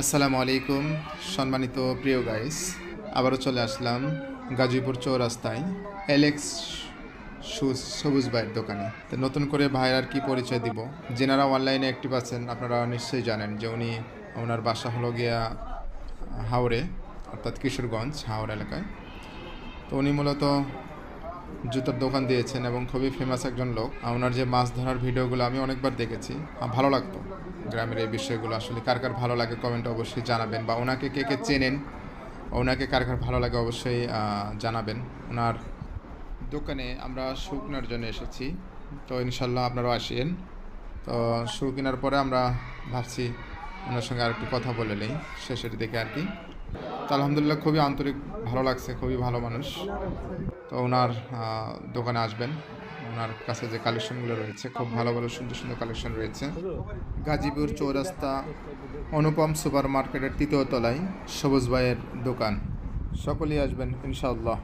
আসসালামু আলাইকুম, সম্মানিত প্রিয় গাইস আবারও চলে আসলাম গাজীপুর চৌরাস্তায় এলেক্স শুজ সবুজ ভাইয়ের দোকানে। তো নতুন করে ভাইয়ের আর কি পরিচয় দিব? যেনারা অনলাইনে অ্যাক্টিভ আছেন, আপনারা নিশ্চয়ই জানেন যে উনি ওনার বাসা হলো গিয়া হাওড়ে অর্থাৎ কিশোরগঞ্জ হাওড় এলাকায়। তো উনি মূলত জুতোর দোকান দিয়েছেন এবং খুবই ফেমাস একজন লোক। ওনার যে মাছ ধরার ভিডিওগুলো আমি অনেকবার দেখেছি। ভালো লাগতো। গ্রামের এই বিষয়গুলো আসলে কার কার ভালো লাগে কমেন্টে অবশ্যই জানাবেন বা ওনাকে কে কে চেনেন, ওনাকে কার কার ভালো লাগে অবশ্যই জানাবেন। ওনার দোকানে আমরা শু কেনার জন্য এসেছি। তো ইনশাল্লাহ আপনারাও আসেন। তো শু কেনার পরে আমরা ভাবছি ওনার সঙ্গে আর একটু কথা বলে নেই। শেষের দিকে আর কি। তো আলহামদুলিল্লাহ খুবই আন্তরিক ভালো লাগছে, খুবই ভালো মানুষ। তো ওনার দোকানে আসবেন। ওনার কাছে যে কালেকশনগুলো রয়েছে, খুব ভালো ভালো সুন্দর সুন্দর কালেকশন রয়েছে। গাজীপুর চৌরাস্তা, অনুপম সুপার মার্কেটের তৃতীয় তলায় সবুজ ভাইয়ের দোকান। সকলেই আসবেন, ইনশাআল্লাহ।